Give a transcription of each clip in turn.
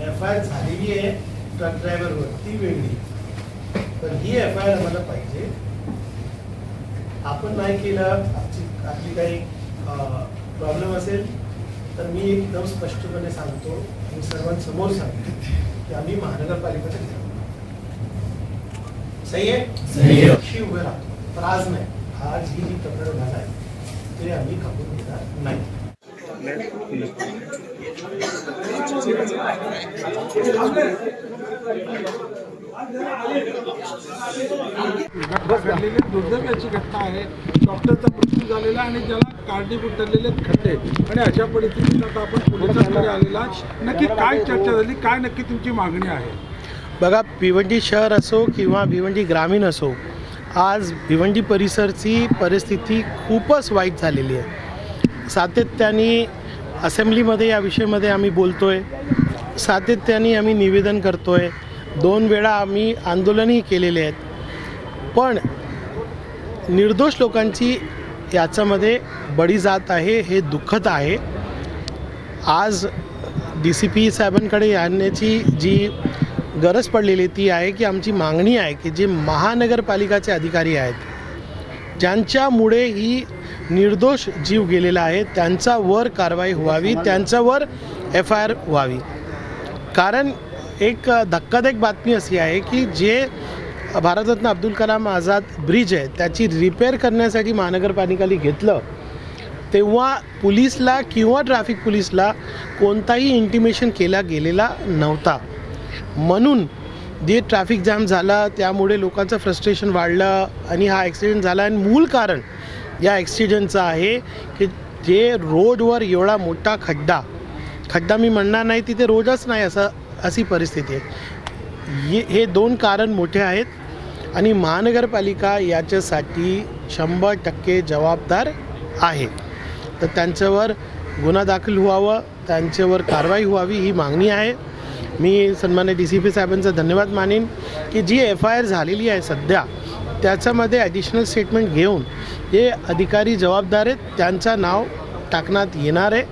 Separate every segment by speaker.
Speaker 1: F I R झालेली आहे truck ड्रायव्हरवर ती वेगळी एफ़ आय आर आम्हाला पाहिजे आपण नाही केलं आपली आपली काही प्रॉब्लेम असेल तर मी एकदम स्पष्टपणे सांगतो आणि सर्वांसमोर सांगतो की आम्ही महानगरपालिकेचं सही आहे? अशी उभे राहतो पण आज नाही. आज ही जी तक्रार झाला आहे ते आम्ही कापून घेणार नाही.
Speaker 2: दुर्दैवाची घटना आहे. डॉक्टरचा मृत्यू झालेला आणि ज्याला कारणीभूत ठरलेले खड्डे आणि अशा परिस्थितीत आता आपण पोलिसांकडे आलेला नक्की काय चर्चा झाली? काय नक्की तुमची मागणी आहे?
Speaker 1: बघा भिवंडी शहर असो किंवा भिवंडी ग्रामीण असो आज भिवंडी परिसरची परिस्थिती खूपच वाईट झालेली आहे. सातत्याने असेंब्लीमध्ये या विषयामध्ये आम्ही बोलतो आहे सातत्याने आम्ही निवेदन करतो आहे दोन वेळा आम्ही आंदोलनही केलेले आहेत. पण निर्दोष लोकांची याच्यामध्ये बळी जात आहे हे दुःखद आहे. आज डी सी पी साहेबांकडे आणण्याची जी गरज पडलेली ती आहे की आमची मागणी आहे की जे महानगरपालिकाचे अधिकारी आहेत ज्यांच्यामुळे ही निर्दोष जीव गेलेला आहे त्यांच्यावर कारवाई व्हावी त्यांच्यावर एफ आय आर व्हावी. कारण एक धक्कादायक बातमी अशी आहे की जे भारतरत्न अब्दुल कलाम आझाद ब्रिज आहे त्याची रिपेअर करण्यासाठी महानगरपालिकाने घेतलं तेव्हा पोलीसला किंवा ट्रॅफिक पोलीसला कोणताही इंटिमेशन केला गेलेला नव्हता. म्हणून जे ट्रॅफिक जाम झाला त्यामुळे लोकांचं फ्रस्ट्रेशन वाढलं आणि हा ॲक्सिडेंट झाला. आणि मूळ कारण या ॲक्सिडेंटचं आहे की जे रोडवर एवढा मोठा खड्डा खड्डा मी म्हणणार नाही तिथे रोडच नाही असं अशी परिस्थिती आहे. ये हे दोन कारण मोठे आहेत आणि महानगरपालिका याच्यासाठी शंभर टक्के जबाबदार आहे. तर त्यांच्यावर गुन्हा दाखल व्हावं त्यांच्यावर कारवाई व्हावी ही मागणी आहे. मी सन्मान्य डी सी पी साहेबांचा धन्यवाद मानेन की जी एफ आय आर झालेली आहे सध्या त्याच्यामध्ये ॲडिशनल स्टेटमेंट घेऊन जे अधिकारी जबाबदार आहेत त्यांचं नाव टाकण्यात येणार आहे.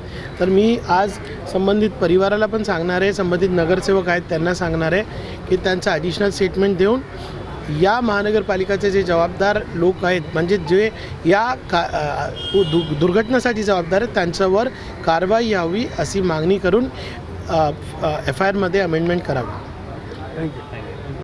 Speaker 1: तर मी आज संबंधित परिवाराला पण सांगणार आहे संबंधित नगरसेवक आहेत त्यांना सांगणार आहे की त्यांचं ॲडिशनल स्टेटमेंट देऊन या महानगरपालिकाचे जे जबाबदार लोक आहेत म्हणजे जे या का दु दुर्घटनेसाठी जबाबदार आहेत त्यांच्यावर कारवाई यावी अशी मागणी करून एफ आय आरमध्ये अमेंडमेंट करावी.
Speaker 2: Thank you